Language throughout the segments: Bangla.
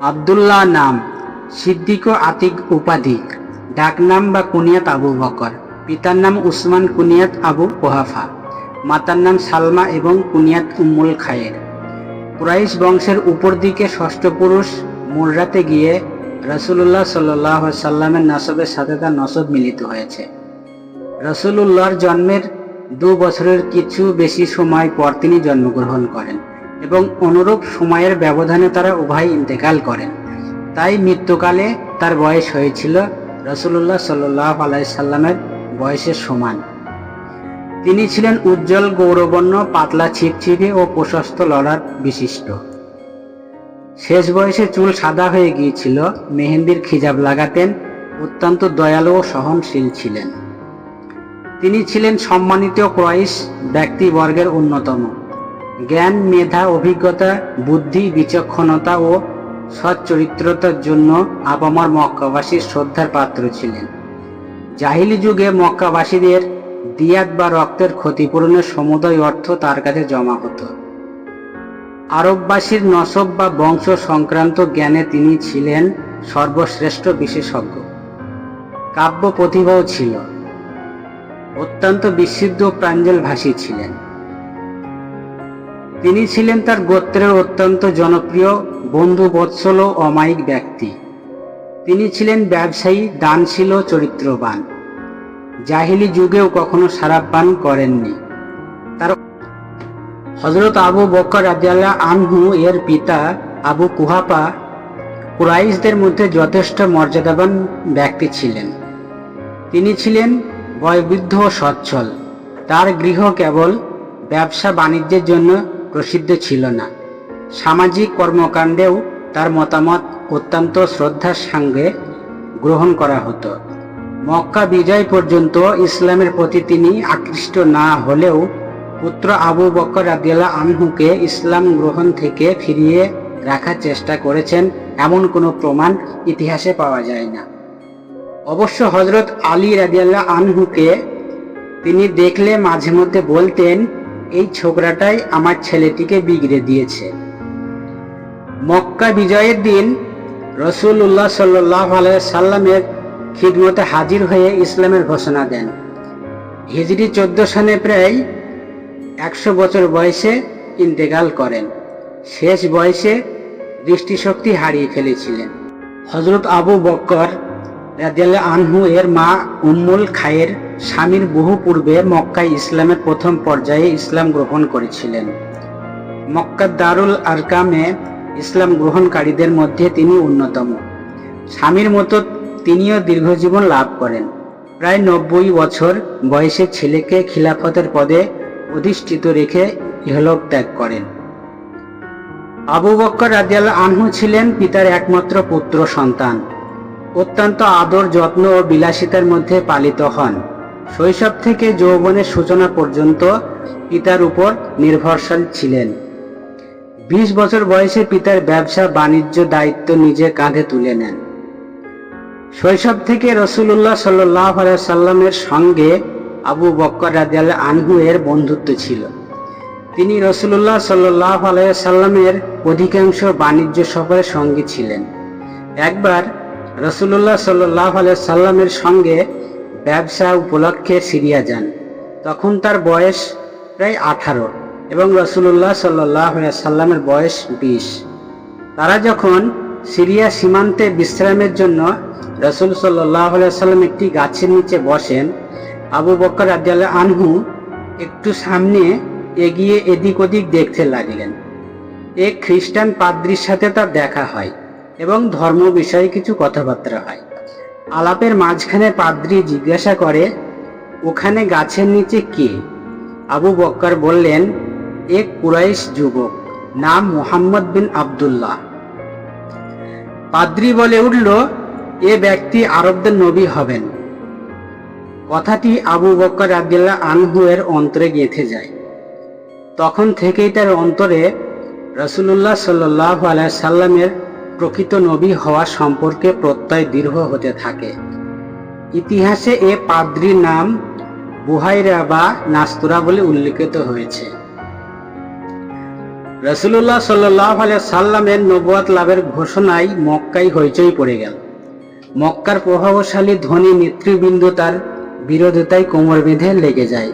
আবদুল্লাহ নাম সিদ্দিক ও আতিক উপাধি। ডাকনাম বা কুনিয়াত আবু বকর। পিতার নাম উসমান, কুনিয়াত আবু ওহাফা মাতার নাম সালমা এবং কুনিয়াত উম্মুল খায়ের। কুরাইশ বংশের উপর দিকে ষষ্ঠ পুরুষ মুররাতে গিয়ে রসুল্লাহ সাল্লাহ সাল্লামের নসবের সাথে তার নসব মিলিত হয়েছে। রসুল্লাহর জন্মের দু বছরের কিছু বেশি সময় পর তিনি জন্মগ্রহণ করেন। এবং অনুরূপ সময়ের ব্যবধানে তারা উভয় ইন্তেকাল করেন। তাই মৃত্যুকালে তার বয়স হয়েছিল রসুল্লাহ সাল্লাহ আলাইসাল্লামের বয়সের সমান। তিনি ছিলেন উজ্জ্বল, গৌরবর্ণ, পাতলা, ছিপছিপে ও প্রশস্ত লড়ার বিশিষ্ট। শেষ বয়সে চুল সাদা হয়ে গিয়েছিল, মেহেন্দির খিজাব লাগাতেন, অত্যন্ত দয়ালু ও সহনশীল ছিলেন। তিনি ছিলেন সম্মানিত ক্রয়েশ ব্যক্তিবর্গের অন্যতম। জ্ঞান, মেধা, অভিজ্ঞতা, বুদ্ধি, বিচক্ষণতা ও সচ্চরিত্রতার জন্য আবামার মক্কাবাসীর শ্রদ্ধার পাত্র ছিলেন। জাহিলি যুগে মক্কাবাসীদের দিয়াত বা রক্তের ক্ষতিপূরণের সমুদয় অর্থ তার কাছে জমা হতো। আরববাসীর নসব বা বংশ সংক্রান্ত জ্ঞানে তিনি ছিলেন সর্বশ্রেষ্ঠ বিশেষজ্ঞ। কাব্য প্রতিভাও ছিল। অত্যন্ত বিশুদ্ধ প্রাঞ্জল ভাষী ছিলেন। তিনি ছিলেন তার গোত্রের অত্যন্ত জনপ্রিয় বন্ধু বৎসল ও অমায়িক ব্যক্তি। তিনি ছিলেন ব্যবসায়ী, দানশীল ও চরিত্রবান। জাহিলি যুগেও কখনো সারাপ পান করেননি। তার হজরত আবু বক্কর রাজিয়াল্লাহ আনহু এর পিতা আবু কুহাপা কুরাইশদের মধ্যে যথেষ্ট মর্যাদাবান ব্যক্তি ছিলেন। তিনি ছিলেন বয়বৃদ্ধ ও সচ্ছল। তার গৃহ কেবল ব্যবসা বাণিজ্যের জন্য প্রসিদ্ধ ছিল না। সামাজিক কর্মকাণ্ডেও তার মতামত অত্যন্ত শ্রদ্ধার সঙ্গে গ্রহণ করা হতো। মক্কা বিজয় পর্যন্ত ইসলামের প্রতি তিনি আকৃষ্ট না হলেও পুত্র আবু বকর রাদিয়াল্লাহ আনহুকে ইসলাম গ্রহণ থেকে ফিরিয়ে রাখার চেষ্টা করেছেন, এমন কোনো প্রমাণ ইতিহাসে পাওয়া যায় না। অবশ্য হজরত আলী রাদিয়াল্লাহ আনহুকে তিনি দেখলে মাঝে মধ্যে বলতেন এই ছোকরাটাই আমার ছেলেটিকে বিগড়ে দিয়েছে। মক্কা বিজয়ের দিন রসুল রসুল্লাহ সাল্লাহ সাল্লামের খিদমতে হাজির হয়ে ইসলামের ঘোষণা দেন। হিজরি চোদ্দ সনে প্রায় একশো বছর বয়সে ইন্তেকাল করেন। শেষ বয়সে দৃষ্টিশক্তি হারিয়ে ফেলেছিলেন। হজরত আবু বক্কর রাজিয়াল্লাহ আনহু এর মা উম্মুল খায়ের স্বামীর বহু পূর্বে মক্কায় ইসলামের প্রথম পর্যায়ে ইসলাম গ্রহণ করেছিলেন। মক্কার দারুল আরকামে ইসলাম গ্রহণকারীদের মধ্যে তিনি অন্যতম। স্বামীর মতো তিনিও দীর্ঘজীবন লাভ করেন। প্রায় নব্বই বছর বয়সের ছেলেকে খিলাফতের পদে অধিষ্ঠিত রেখে ইহলোক ত্যাগ করেন। আবু বক্কর রাজিয়াল আনহু ছিলেন পিতার একমাত্র পুত্র সন্তান। অত্যন্ত আদর যত্ন ও বিলাসিতার মধ্যে পালিত হন। শৈশব থেকে যৌবনের সূচনা পর্যন্ত পিতার উপর নির্ভরশীল ছিলেন। বিশ বছর বয়সে পিতার ব্যবসা বাণিজ্য দায়িত্ব নিজে কাঁধে তুলে নেন। শৈশব থেকে রসুল্লাহ সাল্লাহ সাল্লামের সঙ্গে আবু বক্কর রাজিয়াল আনহু এর বন্ধুত্ব ছিল। তিনি রসুল্লাহ সাল্লাহ সাল্লামের অধিকাংশ বাণিজ্য সফরে সঙ্গী ছিলেন। একবার রসুল্লাহ সাল্লাহ সাল্লামের সঙ্গে ব্যবসা উপলক্ষে সিরিয়া যান। তখন তার বয়স প্রায় আঠারো এবং রসুল্লাহ সাল্লাহ সাল্লামের বয়স বিশ। তারা যখন সিরিয়া সীমান্তে বিশ্রামের জন্য রসুল সাল্লাহ সাল্লাম একটি গাছের নিচে বসেন, আবু বক্কর আদিয়াল আনহু একটু সামনে এগিয়ে এদিক ওদিক দেখতে লাগলেন। এক খ্রিস্টান পাদ্রির সাথে তার দেখা হয় এবং ধর্ম বিষয়ে কিছু কথাবার্তা হয়। আলাপের মাঝখানে পাদ্রি জিজ্ঞাসা করে, ওখানে গাছের নিচে কে? আবু বক্কর বললেন, এক কুরাইশ যুবক, নাম মোহাম্মদ বিন আবদুল্লাহ। পাদ্রি বলে উঠল, এ ব্যক্তি আরবদের নবী হবেন। কথাটি আবু বক্কর আবদুল্লাহ আনহু এর অন্তরে গেঁথে যায়। তখন থেকেই তার অন্তরে রসুল্লাহ সাল্লাহ আলাই সাল্লামের প্রকৃত নবী হওয়া সম্পর্কে প্রত্যয় দীর্ঘ হতে থাকে। ইতিহাসে এ পাদ্রির নাম বুহাইরা বা নাস্তুরা বলে উল্লেখিত হয়েছে। রসুল্লাহ সাল্লাহ সাল্লামের নবুয়াত লাভের ঘোষণায় মক্কাই হইচই পড়ে গেল। মক্কার প্রভাবশালী ধনী নেতৃবৃন্দ তার বিরোধিতায় কোমর বেঁধে লেগে যায়।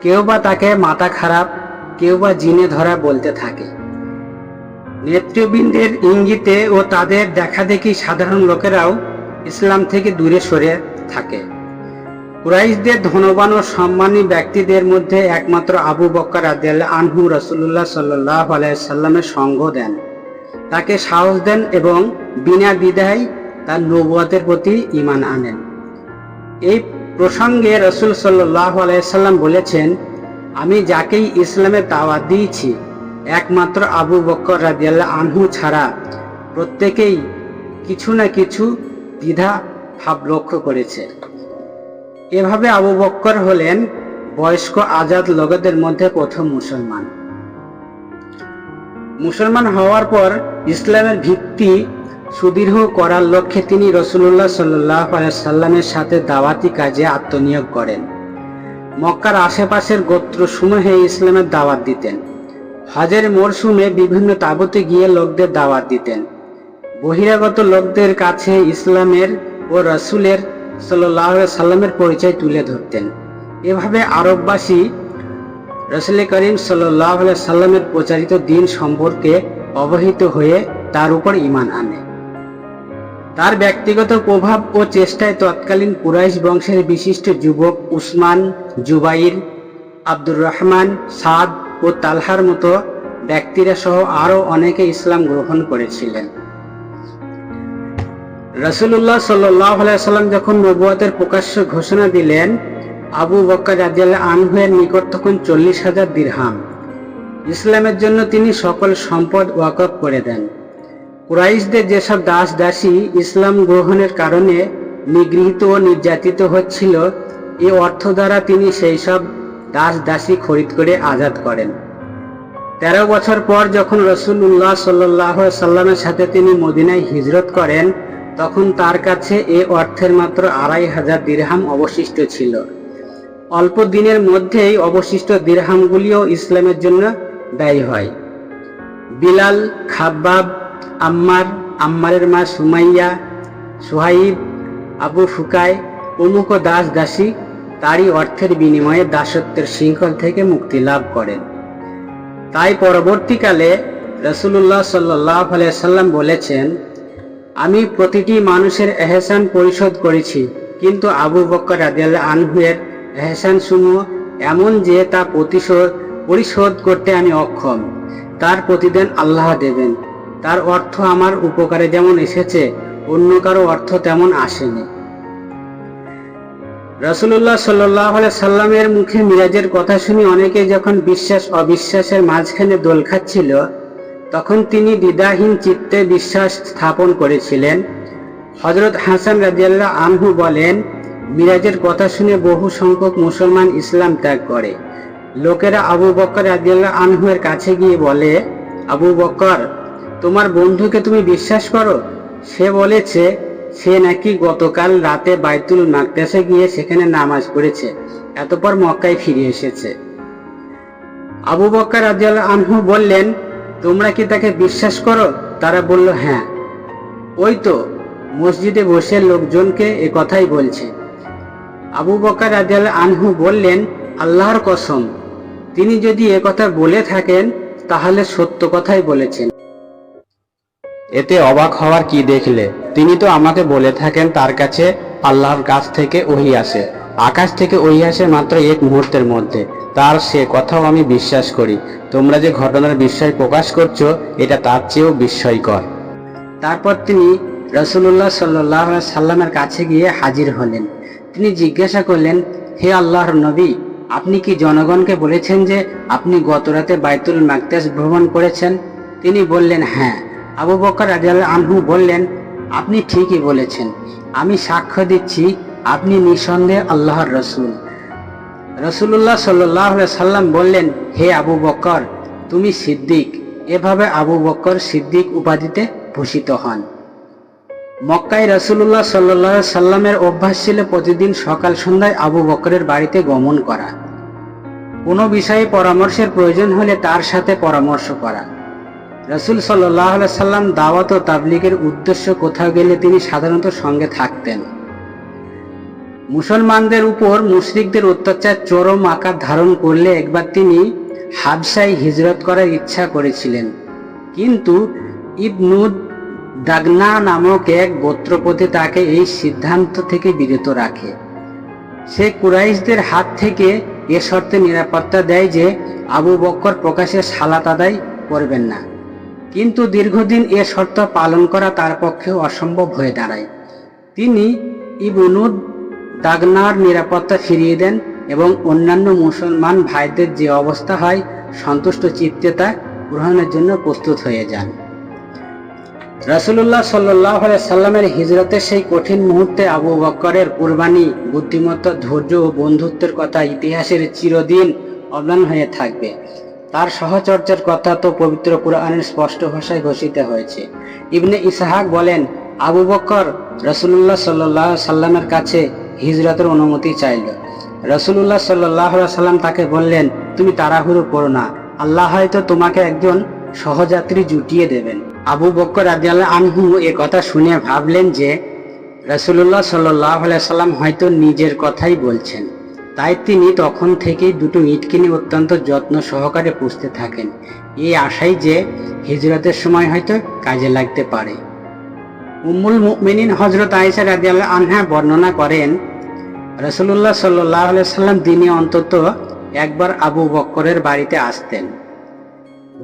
কেউ বা তাকে মাথা খারাপ, কেউ বা জিনে ধরা বলতে থাকে। নেতৃবৃন্দের ইঙ্গিতে ও তাদের দেখাদেখি সাধারণ লোকেরাও ইসলাম থেকে দূরে সরে থাকে। কুরাইশদের ধনবান ও সম্মানী ব্যক্তিদের মধ্যে একমাত্র আবু বক্কর আদিয়াল্লাহ আনহু রসুল্লাহ সাল্লাহ আলাইসাল্লামের সঙ্গ দেন। তাকে সাহস দেন এবং বিনা দ্বিধায় তার নবুয়াতের প্রতি ইমান আনেন। এই প্রসঙ্গে রসুল সাল্লাহ আলাইসাল্লাম বলেছেন, আমি যাকেই ইসলামের দাওয়াত দিয়েছি একমাত্র আবু বক্কর রাদিয়াল্লাহ আনহু ছাড়া প্রত্যেকেই কিছু না কিছু দ্বিধা, ভাব লক্ষ্য করেছে। এভাবে আবু বক্কর হলেন বয়স্ক আজাদ লোকেদের মধ্যে প্রথম মুসলমান। মুসলমান হওয়ার পর ইসলামের ভিত্তি সুদৃঢ় করার লক্ষ্যে তিনি রসুল্লাহ সাল্লাহ সাল্লামের সাথে দাওয়াতি কাজে আত্মনিয়োগ করেন। মক্কার আশেপাশের গোত্রসমূহে ইসলামের দাওয়াত দিতেন। হজের মরশুমে বিভিন্ন তাবুতে গিয়ে লোকদের দাওয়াত দিতেন। বহিরাগত লোকদের কাছে ইসলামের ও রসুলের সাল্লাহ সাল্লামের পরিচয় তুলে ধরতেন। এভাবে আরববাসী রসুল করিম সাল্লাহ সাল্লামের প্রচারিত দিন সম্পর্কে অবহিত হয়ে তার উপর ইমান আনে। তার ব্যক্তিগত প্রভাব ও চেষ্টায় তৎকালীন কুরাইশ বংশের বিশিষ্ট যুবক উসমান জুবাইর, আব্দুর রহমান, সাদ ও তালহার মতো ব্যক্তিরা সহ আরও অনেকে ইসলাম গ্রহণ করেছিলেন। রসুল্লাহ সাল্লাহ সাল্লাম যখন নবুয়াতের প্রকাশ্য ঘোষণা দিলেন, আবু বক্কর রাজিয়াল আনহুয়ের নিকট তখন চল্লিশ হাজার দিরহাম। ইসলামের জন্য তিনি সকল সম্পদ ওয়াকফ করে দেন। কুরাইশদের যেসব দাস দাসী ইসলাম গ্রহণের কারণে নিগৃহীত ও নির্যাতিত হচ্ছিল, এ অর্থ দ্বারা তিনি সেই সব দাস দাসী খরিদ করে আজাদ করেন। তেরো বছর পর যখন রসুল্লাহ সাল্লাহ সাল্লামের সাথে তিনি মদিনায় হিজরত করেন, তখন তার কাছে এ অর্থের মাত্র আড়াই হাজার দিরহাম অবশিষ্ট ছিল। অল্প দিনের মধ্যেই অবশিষ্ট দিরহামগুলিও ইসলামের জন্য ব্যয় হয়। বিলাল, খাব্বাব, আম্মার, আম্মারের মা সুমাইয়া, সুহাইব, আবু ফুকায়, প্রমুখ দাস দাসী তারই অর্থের বিনিময়ে দাসত্বের শৃঙ্খল থেকে মুক্তি লাভ করেন। তাই পরবর্তীকালে রসুল্লাহ সাল্লাহ সাল্লাম বলেছেন, আমি প্রতিটি মানুষের এহসান পরিশোধ করেছি, কিন্তু আবু বক্কর রাদিয়াল্লাহ আনহুয়ের এহসান সমূহ এমন যে তা প্রতিশোধ, পরিশোধ করতে আমি অক্ষম। তার প্রতিদান আল্লাহ দেবেন। তার অর্থ আমার উপকারে যেমন এসেছে, অন্য কারও অর্থ তেমন আসেনি। রসুল্লাহ সাল্লাহ সাল্লামের মুখে মিরাজের কথা শুনে অনেকে যখন বিশ্বাস অবিশ্বাসের মাঝখানে দোল খাচ্ছিল, তখন তিনি দ্বিধাহীন চিত্তে বিশ্বাস স্থাপন করেছিলেন। হজরত হাসান রাজিয়াল্লাহ আনহু বলেন, মিরাজের কথা শুনে বহু সংখ্যক মুসলমান ইসলাম ত্যাগ করে। লোকেরা আবু বক্কর রাজিয়াল্লাহ আনহুয়ের কাছে গিয়ে বলে, আবু বক্কর তোমার বন্ধুকে তুমি বিশ্বাস করো? সে বলেছে সে নাকি গতকাল রাতে বাইতুল মাকদাসে গিয়ে সেখানে নামাজ পড়েছে। এতপর মক্কায় ফিরে এসেছে। আবু বক্কর রাজিয়াল্লাহ আনহু বললেন, তোমরা কি তাকে বিশ্বাস করো? তারা বলল হ্যাঁ। ওই তো, মসজিদে বসে লোকজনকে এ কথাই বলছে। আবু বকার রাজিয়াল আনহু বললেন, আল্লাহর কসম, তিনি যদি এ কথা বলে থাকেন, তাহলে সত্য কথাই বলেছেন। এতে অবাক হওয়ার কি দেখলে? তিনি তো আমাকে বলে থাকেন, তার কাছে আল্লাহর কাছ থেকে ওহি আসে। আকাশ থেকে ওহি আসে মাত্র এক মুহূর্তের মধ্যে। তার সে কথাও আমি বিশ্বাস করি। তোমরা যে ঘটনার বিস্ময় প্রকাশ করছ, এটা তার চেয়েও বিস্ময়কর। তারপর তিনি রসুল্লাহ সাল্লাহ সাল্লামের কাছে গিয়ে হাজির হলেন। তিনি জিজ্ঞাসা করলেন, হে আল্লাহর নবী, আপনি কি জনগণকে বলেছেন যে আপনি গতরাতে বাইতুল মাকদাস ভ্রমণ করেছেন? তিনি বললেন হ্যাঁ। আবু বকর রাজিয়াল আনহু বললেন, আপনি ঠিকই বলেছেন। আমি সাক্ষ্য দিচ্ছি, আপনি নিঃসন্দেহে আল্লাহর রসুল। রসুল্লাহ সাল্লাহ সাল্লাম বললেন, হে আবু বকর, তুমি সিদ্দিক। এভাবে আবু বকর সিদ্দিক উপাধিতে ভূষিত হন। মক্কায় রসুল্লাহ সাল্লাহ সাল্লামের অভ্যাস ছিল প্রতিদিন সকাল সন্ধ্যায় আবু বকরের বাড়িতে গমন করা। কোনো বিষয়ে পরামর্শের প্রয়োজন হলে তার সাথে পরামর্শ করা। রসুল সাল্লাহ সাল্লাম দাওয়াত ও তাবলিগের উদ্দেশ্য কোথাও গেলে তিনি সাধারণত সঙ্গে থাকতেন। মুসলমানদের উপর মুশরিকদের অত্যাচার চরম আকার ধারণ করলে একবার তিনি হাবসায় হিজরত করার ইচ্ছা করেছিলেন। কিন্তু ইবনুদ দাগনা নামক এক গোত্রপতি তাকে এই সিদ্ধান্ত থেকে বিরত রাখে। সে কুরাইশদের হাত থেকে এ শর্তে নিরাপত্তা দেয় যে আবু বক্কর প্রকাশে সালাত আদায় করবেন না। কিন্তু দীর্ঘদিন এ শর্ত পালন করা তার পক্ষে অসম্ভব হয়ে দাঁড়ায়। তিনি ইবনুদ দাগনার নিরাপত্তা ফিরিয়ে দেন এবং অন্যান্য মুসলমান ভাইদের যে অবস্থা হয়, সন্তুষ্ট চিত্তে তা গ্রহণের জন্য প্রস্তুত হয়ে যান। রাসুলুল্লাহ সাল্লাহ সাল্লামের হিজরতের সেই কঠিন মুহূর্তে আবু বক্করের কুরবানি, বুদ্ধিমত্তা, ধৈর্য ও বন্ধুত্বের কথা ইতিহাসের চিরদিন অম্লান হয়ে থাকবে। তার সহচর্যার কথা তো পবিত্র কুরআনের স্পষ্ট ভাষায় ঘোষিত হয়েছে। ইবনে ইসাহাক বলেন, আবু বক্কর রসুল্লাহ সাল্লাহ সাল্লামের কাছে হিজরতের অনুমতি চাইল। রসুল্লাহ সাল্লাহ সাল্লাম তাকে বললেন, তুমি তাড়াহুড়ো করো না। আল্লাহ হয়তো তোমাকে একজন সহযাত্রী জুটিয়ে দেবেন। আবু বক্কর রাদিয়াল্লাহ আনহু এ কথা শুনে ভাবলেন যে রসুল্লাহ সাল্লাহ সাল্লাম হয়তো নিজের কথাই বলছেন। তাই তিনি তখন থেকেই দুটো ইট কিনে অত্যন্ত যত্ন সহকারে পুষতে থাকেন। এই আশাই যে হিজরতের সময় হয়তো কাজে লাগতে পারে। উম্মুল মুমিনিন হজরত আয়েশা রাদিয়াল্লাহ আনহা বর্ণনা করেন রসুল্লাহ সাল্লাহ সাল্লাম দিনে অন্তত একবার আবু বক্করের বাড়িতে আসতেন।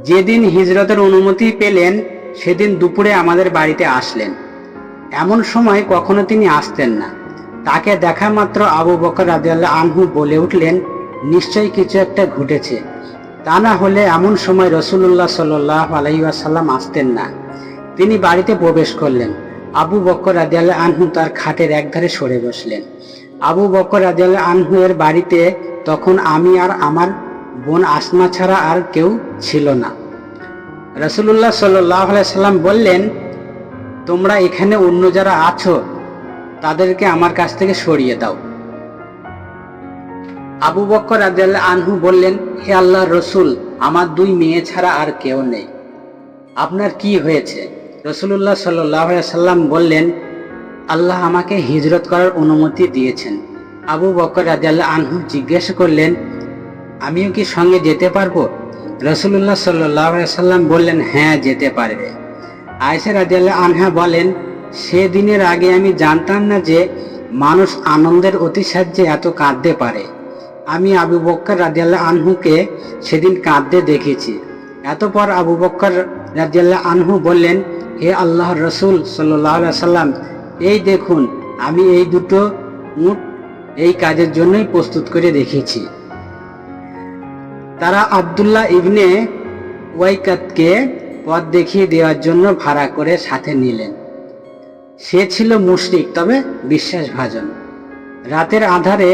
যেদিন হিজরতের অনুমতি পেলেন, সেদিন দুপুরে আমাদের বাড়িতে আসলেন। এমন সময় কখনো তিনি আসতেন না। তাকে দেখা মাত্র আবু বকর রাদিয়াল্লাহ আনহু বলে উঠলেন, নিশ্চয়ই কিছু একটা ঘটেছে। তা না হলে এমন সময় রসুল্লাহ সাল্লাহ আলাইসাল্লাম আসতেন না। তিনি বাড়িতে প্রবেশ করলেন। আবু বক্কর রাদিয়াল্লাহ আনহু তার খাটের একধারে সরে বসলেন। আবু বক্কর রাদিয়াল্লাহ আনহু এর বাড়িতে তখন আমি আর আমার বোন আসমা ছাড়া আর কেউ ছিল না। রসুল্লাহ সাল্লাহ সাল্লাম বললেন, তোমরা এখানে অন্য যারা আছো তাদেরকে আমার কাছ থেকে সরিয়ে দাও। আবু বক্কর রাদিয়াল্লাহু আনহু বললেন, হে আল্লাহ রসুল, আমার দুই মেয়ে ছাড়া আর কেউ নেই। আপনার কি হয়েছে? রসুল্লাহ সাল্লাহ সাল্লাম বললেন, আল্লাহ আমাকে হিজরত করার অনুমতি দিয়েছেন। আবু বক্কর রাদিয়াল্লাহু আনহু জিজ্ঞেস করলেন, আমিও কি সঙ্গে যেতে পারব? রসুল্লাহ সাল্লাহ সাল্লাম বললেন হ্যাঁ যেতে পারবে। আয়সা রাদিয়াল্লাহু আনহা বলেন সে দিনের আগে আমি জানতাম না যে মানুষ আনন্দের অতিসাহ্যে এত কাঁদতে পারে। আমি আবু বক্কর রাদিয়াল্লাহ আনহুকে সেদিন কাঁদতে দেখেছি। এতপর আবু বক্কর রাদিয়াল্লাহ আনহু বললেন, হে আল্লাহ রসুল সাল্লাহ সাল্লাম এই দেখুন, আমি এই দুটো উট এই কাজের জন্যই প্রস্তুত করে দেখেছি। তারা আবদুল্লাহ ইবনে ওয়াইকাতকে পথ দেখিয়ে দেওয়ার জন্য ভাড়া করে সাথে নিলেন। সে ছিল মুশরিক, তবে বিশ্বাসভাজন। রাতের আধারে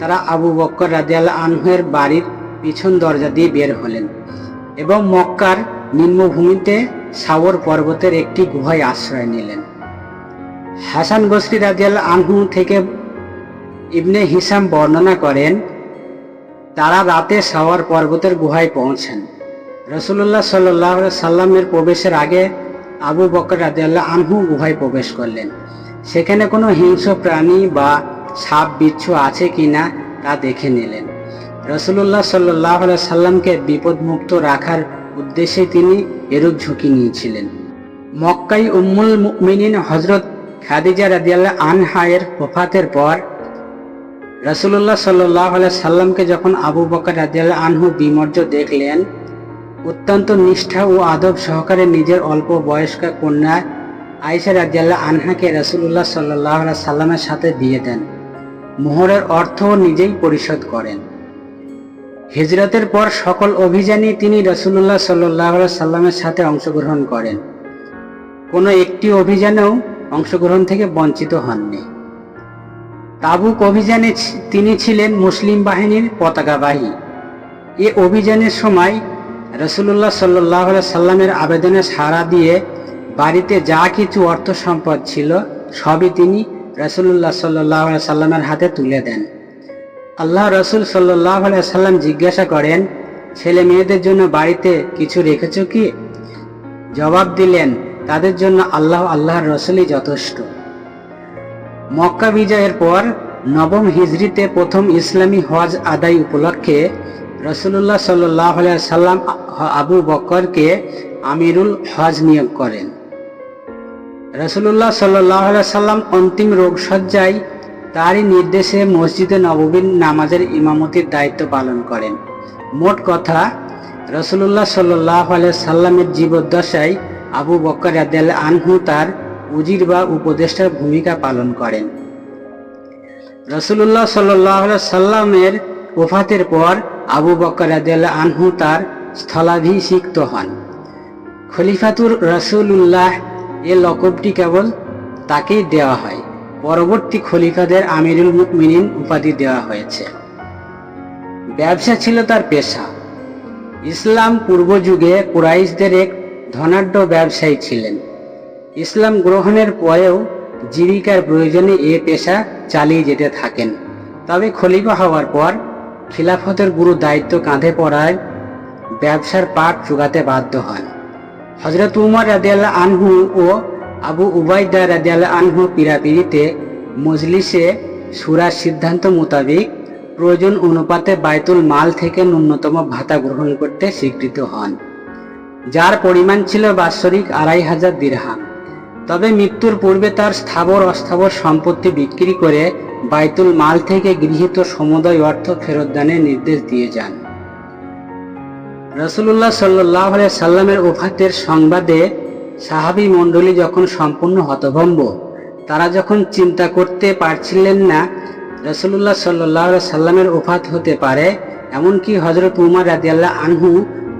তারা আবু বক্কর রাদিয়াল আনহুয়ের বাড়ির পিছন দরজা দিয়ে বের হলেন এবং মক্কার নিম্নভূমিতে সাওর পর্বতের একটি গুহায় আশ্রয় নিলেন। হাসান গোসরি রাদিয়াল আনহু থেকে ইবনে হিসাম বর্ণনা করেন, তারা রাতে সাওয়ার পর্বতের গুহায় পৌঁছেন। রসুল্লাহ সাল্লাহ সাল্লামের প্রবেশের আগে আবু বকর রাদিয়াল্লাহ আনহু গুহায় প্রবেশ করলেন। সেখানে কোনো হিংস্র প্রাণী বা সাপ, বিচ্ছু আছে কি না তা দেখে নিলেন। রসুল্লাহ সাল্লাহ সাল্লামকে বিপদমুক্ত রাখার উদ্দেশ্যে তিনি এরূপ ঝুঁকি নিয়েছিলেন। মক্কাই উম্মুল মিনিন হজরত খাদিজা রাদিয়াল্লাহ আনহায়ের ওফাতের পর রসুল্লাহ সাল্লাহ সাল্লামকে যখন আবু বকর রাদিয়াল্লাহ আনহু বিমর্য দেখলেন অত্যন্ত নিষ্ঠা ও আদব সহকারে নিজের অল্প বয়স্ক কন্যা আয়েশা রাদিয়াল্লাহ আনহাকে রসুল্লাহ সাল্লাহ সাল্লামের সাথে দিয়ে দেন। মোহরের অর্থ নিজেই পরিশোধ করেন। হিজরতের পর সকল অভিযানে তিনি রসুল্লাহ সাল্লাহ সাল্লামের সাথে অংশগ্রহণ করেন। কোনো একটি অভিযানেও অংশগ্রহণ থেকে বঞ্চিত হননি। তাবুক অভিযানে তিনি ছিলেন মুসলিম বাহিনীর পতাকাবাহী। এ অভিযানের সময় রসুল্লাহ সাল্লাহ সাল্লামের আবেদনে সাড়া দিয়ে বাড়িতে যা কিছু অর্থ সম্পদ ছিল, সবই তিনি রসুল্লাহ সাল্লাহ সাল্লামের হাতে তুলে দেন। আল্লাহ রসুল সাল্লাহ সাল্লাম জিজ্ঞাসা করেন, ছেলে মেয়েদের জন্য বাড়িতে কিছু রেখেছ কি? জবাব দিলেন, তাদের জন্য আল্লাহ আল্লাহর রসুলই যথেষ্ট। মক্কা বিজয়ের পর নবম হিজরিতে প্রথম ইসলামী হজ আদায় উপলক্ষে রসুল্লাহ সাল্লাহ সাল্লাম আবু বক্করকে আমিরুল হজ নিয়োগ করেন। রসুল্লাহ সাল্লাহ সাল্লাম অন্তিম রোগসজ্জায় তারই নির্দেশে মসজিদে নববীন নামাজের ইমামতির দায়িত্ব পালন করেন। মোট কথা রসুল্লাহ সাল্লাহ সাল্লামের জীবদ্দশায় আবু বক্কর আদাল আনহু তার উজির বা উপদেষ্টার ভূমিকা পালন করেন। রসুল্লাহ সাল্লাহ সাল্লামের ওফাতের পর আবু আদাল আনহু তার স্থলাভিষিক্ত হন। খলিফাতুর রসুল্লাহ এ লকবটি কেবল তাকেই দেওয়া হয়, পরবর্তী খলিফাদের আমিরুল মুকমিনিন উপাধি দেওয়া হয়েছে। ব্যবসা ছিল তার পেশা। ইসলাম পূর্ব যুগে কুরাইশদের এক ধনাঢ্য ব্যবসায়ী ছিলেন। ইসলাম গ্রহণের পরেও জীবিকার প্রয়োজনে এ পেশা চালিয়ে যেতে থাকেন। তবে খলিফা হওয়ার পর খিলাফতের গুরু দায়িত্ব কাঁধে পড়ায় ব্যবসার পাট চুগাতে বাধ্য হন হজরত উমর রাদিয়াল্লাহ আনহু ও আবু উবাইদা রাদিয়াল্লাহ আনহু পিরাপিরিতে মজলিসে সুরার সিদ্ধান্ত মোতাবেক প্রয়োজন অনুপাতে বায়তুল মাল থেকে ন্যূনতম ভাতা গ্রহণ করতে স্বীকৃত হন, যার পরিমাণ ছিল বাৎসরিক আড়াই হাজার দিরহাম। তবে মৃত্যুর পূর্বে তার স্থাবর অস্থাবর সম্পত্তি বিক্রি করে বাইতুল মাল থেকে গৃহীত সমুদয় অর্থ ফেরত দানের নির্দেশ দিয়ে যান রসুল্লাহ সাল্লাহ সাল্লামের ওফাতের সংবাদে সাহাবি মণ্ডলী যখন সম্পূর্ণ হতভম্ব, তারা যখন চিন্তা করতে পারছিলেন না রসুল্লাহ সাল্লাহ সাল্লামের ওফাত হতে পারে, এমনকি হজরত উমার রাদিয়াল্লাহ আনহু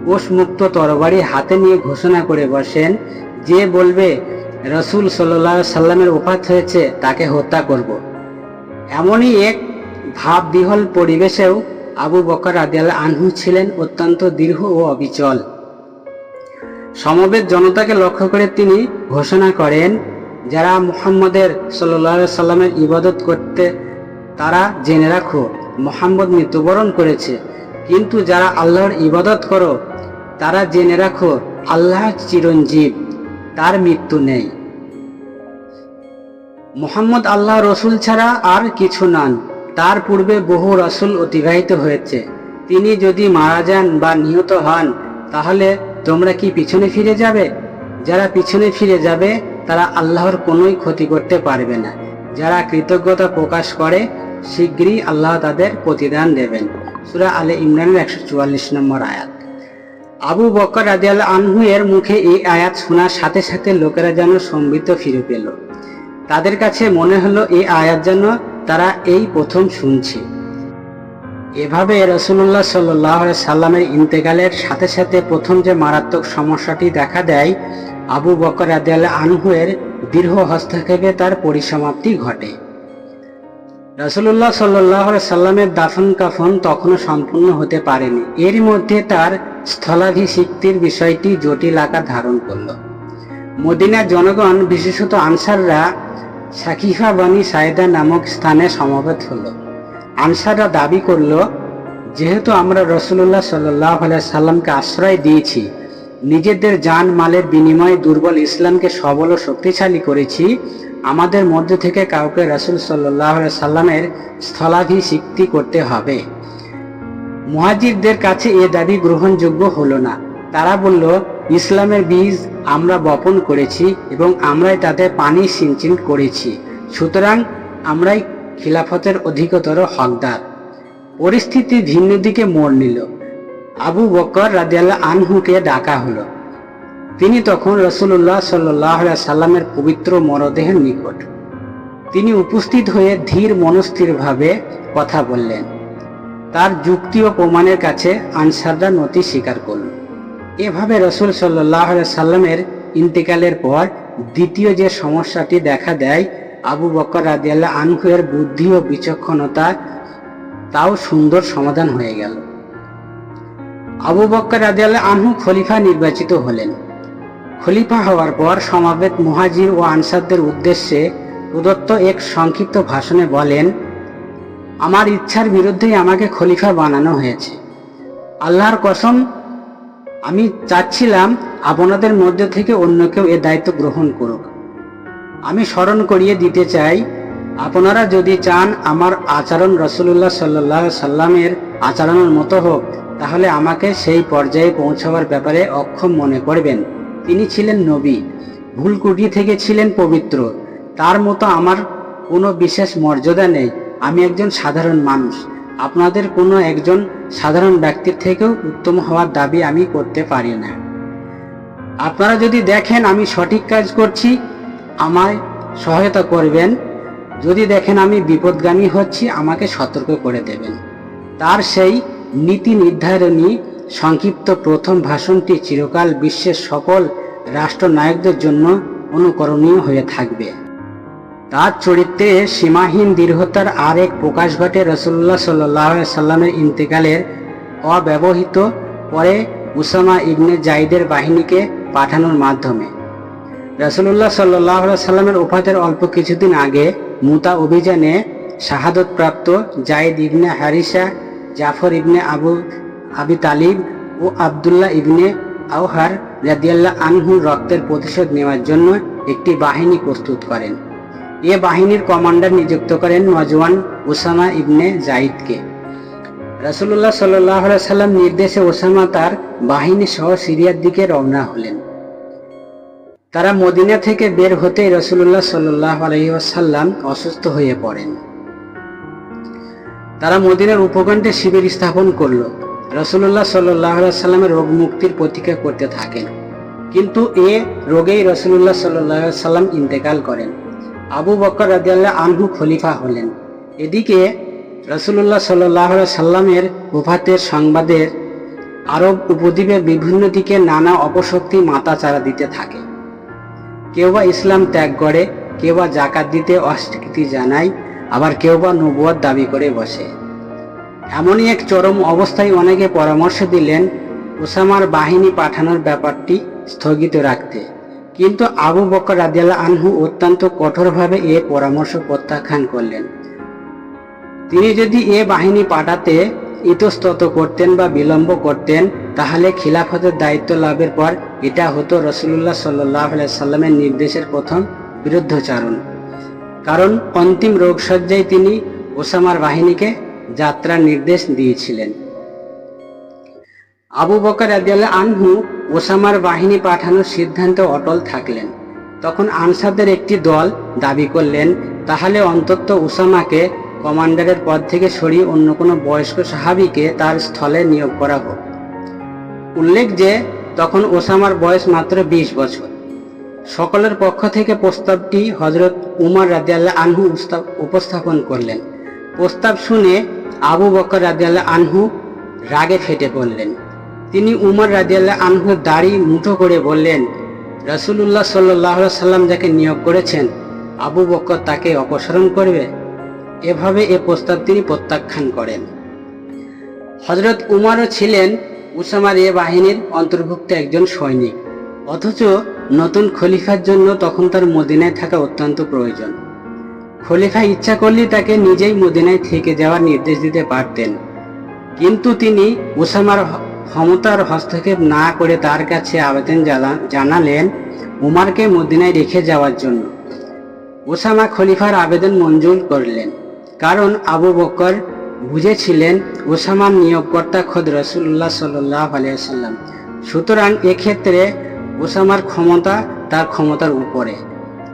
কোষমুক্ত তরবারি হাতে নিয়ে ঘোষণা করে বসেন যে বলবে, রসুল সাল্লাহ সাল্লামের ওফাত হয়েছে, তাকে হত্যা করব। এমনই এক ভাববিহল পরিবেশেও আবু বকর রাদিয়াল আনহু ছিলেন অত্যন্ত দীর্ঘ ও অবিচল। সমবেত জনতাকে লক্ষ্য করে তিনি ঘোষণা করেন, যারা মুহাম্মদের সাল্লাহ সাল্লামের ইবাদত করতে, তারা জেনে রাখো, মোহাম্মদ মৃত্যুবরণ করেছে। কিন্তু যারা আল্লাহর ইবাদত করো, তারা জেনে রাখো, আল্লাহ চিরঞ্জীব, তার মৃত্যু নেই। মোহাম্মদ আল্লাহ রসুল ছাড়া আর কিছু নন। তার পূর্বে বহু রসুল অতিবাহিত হয়েছে। তিনি যদি মারা যান বা নিহত হন, তাহলে তোমরা কি পিছনে ফিরে যাবে? যারা পিছনে ফিরে যাবে, তারা আল্লাহর কোনোই ক্ষতি করতে পারবে না। যারা কৃতজ্ঞতা প্রকাশ করে, শীঘ্রই আল্লাহ তাদের প্রতিদান দেবেন। সুরা আলে ইমরানের একশো চুয়াল্লিশ নম্বর আয়াত। আবু বকর রাজিয়াল আনহু এর মুখে এই আয়াত শোনার সাথে সাথে লোকেরা যেন সম্বিত ফিরে পেল। তাদের কাছে মনে হলো এই আয়াত যেন তারা এই প্রথম শুনছে। এভাবে রসুল্লাহ সাল্লাহ সাল্লামের ইন্তেকালের সাথে সাথে প্রথম যে মারাত্মক সমস্যাটি দেখা দেয়, আবু বকর আদিয়াল আনহুয়ের দীর্ঘ হস্তক্ষেপে তার পরিসমাপ্তি ঘটে। রসুল্লাহ সাল্লাহ সাল্লামের দাফন কাফন তখনও সম্পূর্ণ হতে পারেনি। এর মধ্যে তার স্থলাভিষিক্তির বিষয়টি জটিল আকার ধারণ করল। মদিনার জনগণ, বিশেষত আনসাররা সাকিফা বানি সাইদা নামক স্থানে সমবেত হলো। আনসাররা দাবি করল, যেহেতু আমরা রসুল্লাহ সাল্লাহ সাল্লামকে আশ্রয় দিয়েছি, নিজেদের জান মালের বিনিময়ে দুর্বল ইসলামকে সবল ও শক্তিশালী করেছি, আমাদের মধ্যে থেকে কাউকে রসুল সাল্লাহ সাল্লামের স্থলাভিষিক্তি করতে হবে। মুহাজিরদের কাছে এ দাবি গ্রহণযোগ্য হলো না। তারা বলল, ইসলামের বীজ আমরা বপন করেছি এবং আমরাই তাতে পানি সিঞ্চিন করেছি। সুতরাং আমরাই খিলাফতের অধিকতর হকদার। পরিস্থিতি ভিন্ন দিকে মোড় নিল। আবু বকর রাদিয়াল্লাহ আনহুকে ডাকা হলো। তিনি তখন রসুল্লাহ সাল্লাহ সাল্লামের পবিত্র মরদেহের নিকট। তিনি উপস্থিত হয়ে ধীর মনস্থিরভাবে কথা বললেন। তার যুক্তি ও প্রমাণের কাছে আনসাররা নতি স্বীকার করল। এভাবে রসুল সাল্লাহ সাল্লামের ইন্তেকালের পর দ্বিতীয় যে সমস্যাটি দেখা দেয়, আবু বকর রাদিয়াল্লাহ আনহুয়ের বুদ্ধি ও বিচক্ষণতা, তাও সুন্দর সমাধান হয়ে গেল। আবু বক্কর রাদিয়াল্লাহ আনহু খলিফা নির্বাচিত হলেন। খলিফা হওয়ার পর সমাবেত মুহাজির ও আনসারদের উদ্দেশ্যে প্রদত্ত এক সংক্ষিপ্ত ভাষণে বলেন, আমার ইচ্ছার বিরুদ্ধেই আমাকে খলিফা বানানো হয়েছে। আল্লাহর কসম আমি চাচ্ছিলাম আপনাদের মধ্যে থেকে অন্য কেউ এ দায়িত্ব গ্রহণ করুক। আমি স্মরণ করিয়ে দিতে চাই, আপনারা যদি চান আমার আচরণ রসুল্লাহ সাল্লাহ সাল্লামের আচরণের মতো হোক, তাহলে আমাকে সেই পর্যায়ে পৌঁছাবার ব্যাপারে অক্ষম মনে করবেন। তিনি ছিলেন নবী, ভুলকুটি থেকে ছিলেন পবিত্র। তার মতো আমার কোনো বিশেষ মর্যাদা নেই। আমি একজন সাধারণ মানুষ। আপনাদের কোনো একজন সাধারণ ব্যক্তির থেকেও উত্তম হওয়ার দাবি আমি করতে পারি না। আপনারা যদি দেখেন আমি সঠিক কাজ করছি, আমায় সহায়তা করবেন। যদি দেখেন আমি বিপদগামী হচ্ছি, আমাকে সতর্ক করে দেবেন। তার সেই নীতি নির্ধারণী সংক্ষিপ্ত প্রথম ভাষণটি চিরকাল বিশ্বের সকল রাষ্ট্রনায়কদের জন্য অনুকরণীয় হয়ে থাকবে। তার চরিত্রে সীমাহীন দীর্ঘতার আর এক প্রকাশ ঘটে রসুল্লাহ সাল্লাহ সাল্লামের ইন্তেকালের অব্যবহৃত পরে উসামা ইবনে জাইদের বাহিনীকে পাঠানোর মাধ্যমে। রসুল্লাহ সাল্লাহ সাল্লামের ওফাতের অল্প কিছুদিন আগে মুতা অভিযানে শাহাদতপ্রাপ্ত জাইদ ইবনে হারিসা, জাফর ইবনে আবু, আবি তালিব ও আবদুল্লাহ ইবনে আওহার রাদিয়াল্লাহ আনহুর রক্তের প্রতিশোধ নেওয়ার জন্য একটি বাহিনী প্রস্তুত করেন। এ বাহিনীর কমান্ডার নিযুক্ত করেন নজওয়ান ওসামা ইবনে জাইদকে। রাসূলুল্লাহ সাল্লাহ সাল্লাম নির্দেশে ওসামা তার বাহিনী সহ সিরিয়ার দিকে রওনা হলেন। তারা মদিনা থেকে বের হতেই রসুল্লাহ সাল্লাহ অসুস্থ হয়ে পড়েন। তারা মদিনার উপকণ্ঠে শিবির স্থাপন করল। রসুল্লাহ সাল্লাহ সাল্লামের রোগ মুক্তির প্রতীক্ষা করতে থাকেন। কিন্তু এ রোগেই রসুল্লাহ সাল্লাহ সাল্লাম ইন্তেকাল করেন। আবু বকর রাদিয়াল্লাহ আনহু খলিফা হলেন। এদিকে রসুল্লাহ সাল্লাহ সাল্লামের উফাতের সংবাদের আরব উপদ্বীপের বিভিন্ন দিকে নানা অপশক্তি মাতাচারা দিতে থাকে। কেউ বা ইসলাম ত্যাগ করে, কেউ বা জাকাত দিতে অস্বীকৃতি জানায়, আবার কেউ বা নবুয়ার দাবি করে বসে। এমনই এক চরম অবস্থায় অনেকে পরামর্শ দিলেন, ওসামার বাহিনী পাঠানোর ব্যাপারটি স্থগিত রাখতে। কিন্তু আবু বকর রাদিয়াল্লাহ আনহু অত্যন্ত কঠোরভাবে এ পরামর্শ প্রত্যাখ্যান করলেন। তিনি যদি এ বাহিনী পাঠাতে ইতস্তত করতেন বা বিলম্ব করতেন, তাহলে খিলাফতের দায়িত্ব লাভের পর এটা হতো রসুল্লাহ সাল্লাহ সাল্লামের নির্দেশের প্রথম বিরুদ্ধচারণ। কারণ অন্তিম রোগসজ্জায় তিনি ওসামার বাহিনীকে যাত্রার নির্দেশ দিয়েছিলেন। আবু বকর আদিয়াল্লাহ আনহু ওসামার বাহিনী পাঠানোর সিদ্ধান্তে অটল থাকলেন। তখন আনসারদের একটি দল দাবি করলেন, তাহলে অন্তত ওসামাকে কমান্ডারের পদ থেকে সরিয়ে অন্য কোনো বয়স্ক সাহাবিকে তার স্থলে নিয়োগ করা হোক। উল্লেখ যে, তখন ওসামার বয়স মাত্র বিশ বছর। সকলের পক্ষ থেকে প্রস্তাবটি হজরত উমর রাদিয়াল্লাহ আনহু উপস্থাপন করলেন। প্রস্তাব শুনে আবু বকর রাদিয়াল্লাহ আনহু রাগে ফেটে পড়লেন। তিনি উমর রাদিয়াল্লাহ আনহু দাড়ি মুঠো করে বললেন রসুল্লাহ সাল্লাহ সাল্লাম যাকে নিয়োগ করেছেন, আবু বকর তাকে অপসারণ করবে। এভাবে এ প্রস্তাব তিনি প্রত্যাখ্যান করেন। হজরত উমারও ছিলেন উসামার এ বাহিনীর অন্তর্ভুক্ত একজন সৈনিক, অথচ নতুন খলিফার জন্য তখন তার মদিনায় থাকা অত্যন্ত প্রয়োজন। খলিফা ইচ্ছা করলেই তাকে নিজেই মদিনায় থেকে যাওয়ার নির্দেশ দিতে পারতেন। কিন্তু তিনি উসামার ক্ষমতার হস্তক্ষেপ না করে তার কাছে আবেদন জানা- জানালেন উমারকে মদিনায় রেখে যাওয়ার জন্য। ওসামা খলিফার আবেদন মঞ্জুর করলেন। কারণ আবু বকর বুঝেছিলেন ওসামার নিয়োগকর্তা খোদ রসুল্লাহ সাল্লাহ আলিয়াল্লাম সুতরাং এক্ষেত্রে ওসামার ক্ষমতা তার ক্ষমতার উপরে।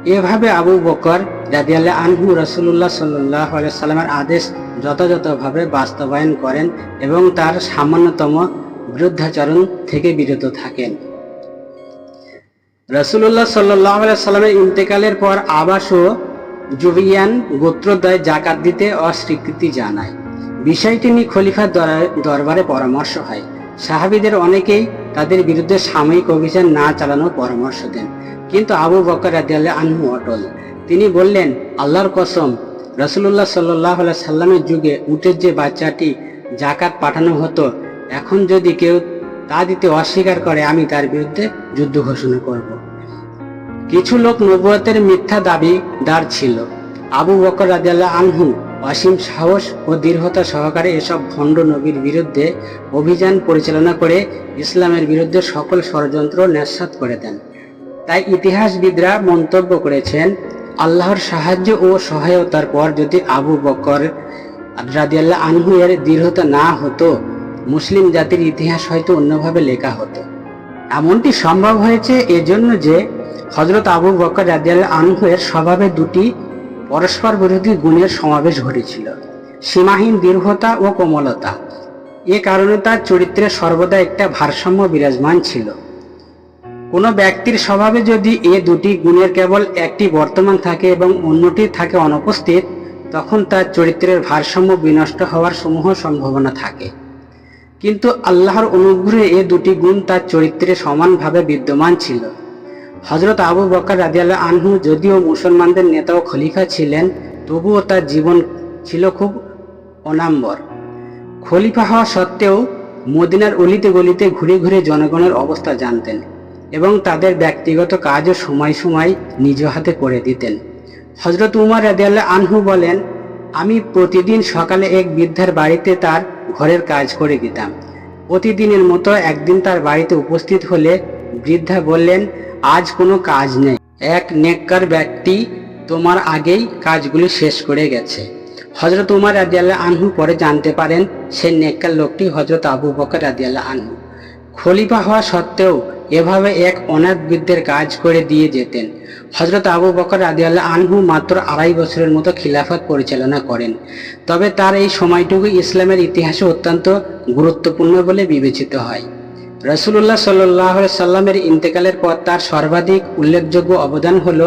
এভাবে আবু বকর রাদিয়াল্লাহ আনহু রসুল্লাহ সাল্লাহ সাল্লামের আদেশ যথাযথভাবে বাস্তবায়ন করেন এবং তার সামান্যতম বিরুদ্ধাচরণ থেকে বিরত থাকেন। রসুল্লাহ সাল্লাহ সাল্লামের ইন্তেকালের পর আবাসও জুবিয়ান গোত্রদ্বয় জাকাত দিতে অস্বীকৃতি জানায়। বিষয়টি নিয়ে খলিফার দরা- দরবারে পরামর্শ হয়। সাহাবিদের অনেকেই তাদের বিরুদ্ধে সাময়িক অভিযান না চালানোর পরামর্শ দেন। কিন্তু আবু বকর রাদিয়াল্লাহু আনহু অটল। তিনি বললেন, আল্লাহর কসম রসুল্লাহ সাল্লাহ সাল্লামের যুগে উটের যে বাচ্চাটি জাকাত পাঠানো হতো এখন যদি কেউ তা দিতে অস্বীকার করে, আমি তার বিরুদ্ধে যুদ্ধ ঘোষণা করব। কিছু লোক নবুয়তের মিথ্যা দাবি দাবিদার ছিল। আবু বকর রাদিয়াল্লাহ আনহু অসীম সাহস ও দৃঢ়তা সহকারে এসব ভণ্ড নবীর বিরুদ্ধে অভিযান পরিচালনা করে ইসলামের বিরুদ্ধে সকল ষড়যন্ত্র ন্যাসাত করে দেন। তাই ইতিহাসবিদরা মন্তব্য করেছেন, আল্লাহর সাহায্য ও সহায়তার পর যদি আবু বকর রাদিয়াল্লাহ আনহু এর দৃঢ়তা না হতো মুসলিম জাতির ইতিহাস হয়তো অন্যভাবে লেখা হতো। এমনটি সম্ভব হয়েছে এজন্য যে হজরত আবু বকর রাদিয়াল্লাহ আনহু এর স্বভাবে দুটি পরস্পর বিরোধী গুণের সমাবেশ ঘটেছিল, সীমাহীন দীর্ঘতা ও কোমলতা। এ কারণে তার চরিত্রে সর্বদা একটা ভারসাম্য বিরাজমান ছিল। কোনো ব্যক্তির স্বভাবে যদি এ দুটি গুণের কেবল একটি বর্তমান থাকে এবং অন্যটি থাকে অনুপস্থিত, তখন তার চরিত্রের ভারসাম্য বিনষ্ট হওয়ার সমূহ সম্ভাবনা থাকে। কিন্তু আল্লাহর অনুগ্রহে এ দুটি গুণ তার চরিত্রে সমানভাবে বিদ্যমান ছিল। হজরত আবু বকর রাদিয়াল্লাহ আনহু যদিও মুসলমানদের নেতা ও খলিফা ছিলেন, তবুও তার জীবন ছিল খুব অনাম্বর। খলিফা হওয়া সত্ত্বেও মদিনার অলিতে গলিতে ঘুরে ঘুরে জনগণের অবস্থা জানতেন এবং তাদের ব্যক্তিগত কাজও সময় সময় নিজ হাতে করে দিতেন। হজরত উমার রাদিয়াল্লাহ আনহু বলেন, আমি প্রতিদিন সকালে এক বৃদ্ধার বাড়িতে তার ঘরের কাজ করে দিতাম। প্রতিদিনের মতো একদিন তার বাড়িতে উপস্থিত হলে বৃদ্ধা বললেন, আজ কোনো কাজ নেই। এক নেককার ব্যক্তি তোমার আগেই কাজগুলি শেষ করে গেছে। হজরত উমার রাজিয়াল্লাহ আনহু পরে জানতে পারেন, সে নেককার লোকটি হজরত আবু বকর রাজিয়াল্লাহ আনহু। খলিফা হওয়া সত্ত্বেও এভাবে এক অনাথ বৃদ্ধের কাজ করে দিয়ে যেতেন। হজরত আবু বকর রাদিয়াল্লাহ আনহু মাত্র আড়াই বছরের মতো খিলাফত পরিচালনা করেন। তবে তার এই সময়টুকু ইসলামের ইতিহাসে অত্যন্ত গুরুত্বপূর্ণ বলে বিবেচিত হয়। রসুল্লাহ সাল্লাহ সাল্লামের ইন্তেকালের পর তার সর্বাধিক উল্লেখযোগ্য অবদান হল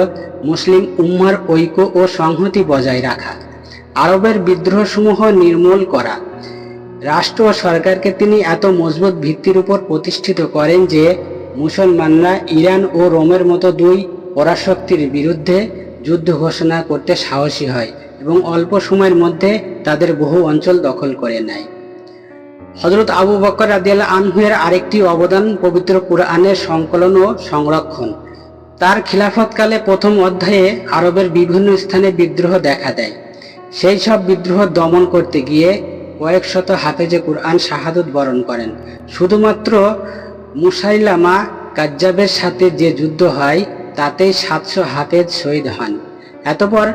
মুসলিম উম্মার ঐক্য ও সংহতি বজায় রাখা, আরবের বিদ্রোহসমূহ নির্মূল করা। রাষ্ট্র ও সরকারকে তিনি এত মজবুত ভিত্তির উপর প্রতিষ্ঠিত করেন যে মুসলমানরা ইরান ও রোমের মতো দুই পরাশক্তির বিরুদ্ধে যুদ্ধ ঘোষণা করতে সাহসী হয় এবং অল্প সময়ের মধ্যে তাদের বহু অঞ্চল দখল করে নেয়। হজরত আবু বকর রাদিয়াল আনহুয়ের আরেকটি অবদান পবিত্র কুরআনের সংকলন ও সংরক্ষণ। তার খিলাফতকালে প্রথম অধ্যায়ে আরবের বিভিন্ন স্থানে বিদ্রোহ দেখা দেয়। সেই সব বিদ্রোহ দমন করতে গিয়ে কয়েক শত হাফেজে কুরআন শাহাদত বরণ করেন। শুধুমাত্র মুসাইলামা কাজ্জাবের সাথে যে যুদ্ধ হয়, তাতেই সাতশো হাফেজ শহীদ হন। এতপর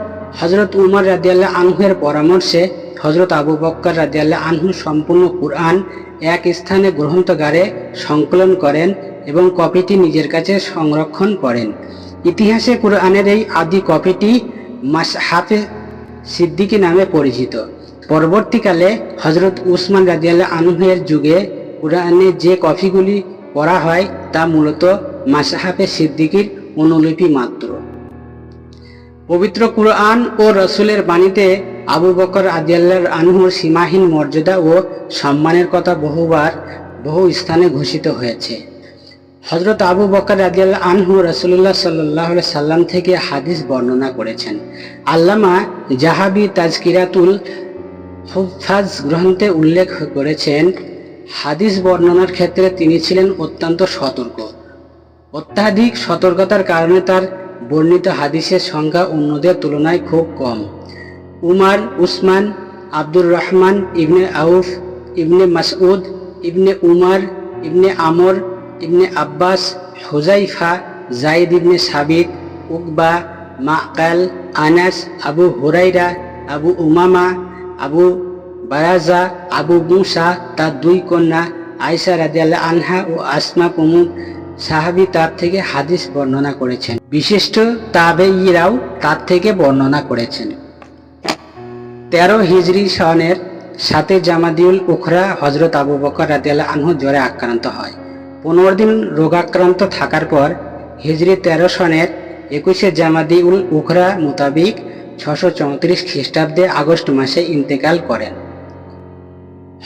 হজরত উমর রাদিয়াল্লাহ আনহুয়ের পরামর্শে হজরত আবু বক্কর রাদিয়াল্লাহ আনহু সম্পূর্ণ কুরআন এক স্থানে গ্রন্থগারে সংকলন করেন এবং কপিটি নিজের কাছে সংরক্ষণ করেন। ইতিহাসে কুরআনের এই আদি কপিটি মাস হাফে সিদ্দিকী নামে পরিচিত। পরবর্তীকালে হজরত উসমান রাদিয়াল্লাহ আনহুয়ের যুগে কুরআনে যে কপিগুলি পড়া হয় তা মূলত মাসাহাফে সিদ্দিকির অনুলিপি মাত্র। পবিত্র কুরআন ও রসুলের বাণীতে আবু বকর আদিয়াল্লাহর আনহুর সীমাহীন মর্যাদা ও সম্মানের কথা বহুবার বহু স্থানে ঘোষিত হয়েছে। হজরত আবু বকর রাদিয়াল্লাহ আনহু রসুল্লাহ সাল্লাহ সাল্লাম থেকে হাদিস বর্ণনা করেছেন। আল্লামা জাহাবি তাজকিরাতুল হুফাজ গ্রন্থে উল্লেখ করেছেন হাদিস বর্ণনার ক্ষেত্রে তিনি ছিলেন অত্যন্ত সতর্ক। অত্যাধিক সতর্কতার কারণে তার বর্ণিত হাদিসের সংখ্যা অন্যদের তুলনায় খুব কম। উমার, উসমান, আব্দুর রহমান, ইবনে আউফ, ইবনে মাসউদ, ইবনে উমার, ইবনে আমর, ইবনে আব্বাস হুজাইফা জাইদ ইবনে সাবিক উকবা, মাকাল, আনাস, আবু হুরাইরা আবু উমামা, আবু বারাজা আবু মুসা, তার দুই কন্যা আয়সা রাদিয়াল্লাহ আনহা ও আসমা প্রমুখ সাহাবি তার থেকে হাদিস বর্ণনা করেছেন। বিশিষ্ট তাবেইরাও তার থেকে বর্ণনা করেছেন। তেরো হিজরি সনের সাথে জামাদিউল উখরা হজরত আবু বকর রাদিয়াল্লাহ আনহু জ্বরে আক্রান্ত হয়। পনেরো দিন রোগাক্রান্ত থাকার পর হিজরি তেরো সনের একুশে জামাদিউল উখরা মোতাবিক ছশো চৌত্রিশ খ্রিস্টাব্দে আগস্ট মাসে ইন্তেকাল করেন।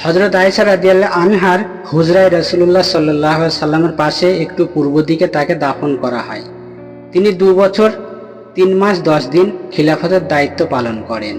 হজরত আয়েশা রাদিয়াল্লাহ আনহার হুজরায় রসুল্লাহ সাল্লাহ সাল্লামের পাশে একটু পূর্ব দিকে তাকে দাফন করা হয়। তিনি দু বছর, তিন মাস, দশ দিন খিলাফতের দায়িত্ব পালন করেন।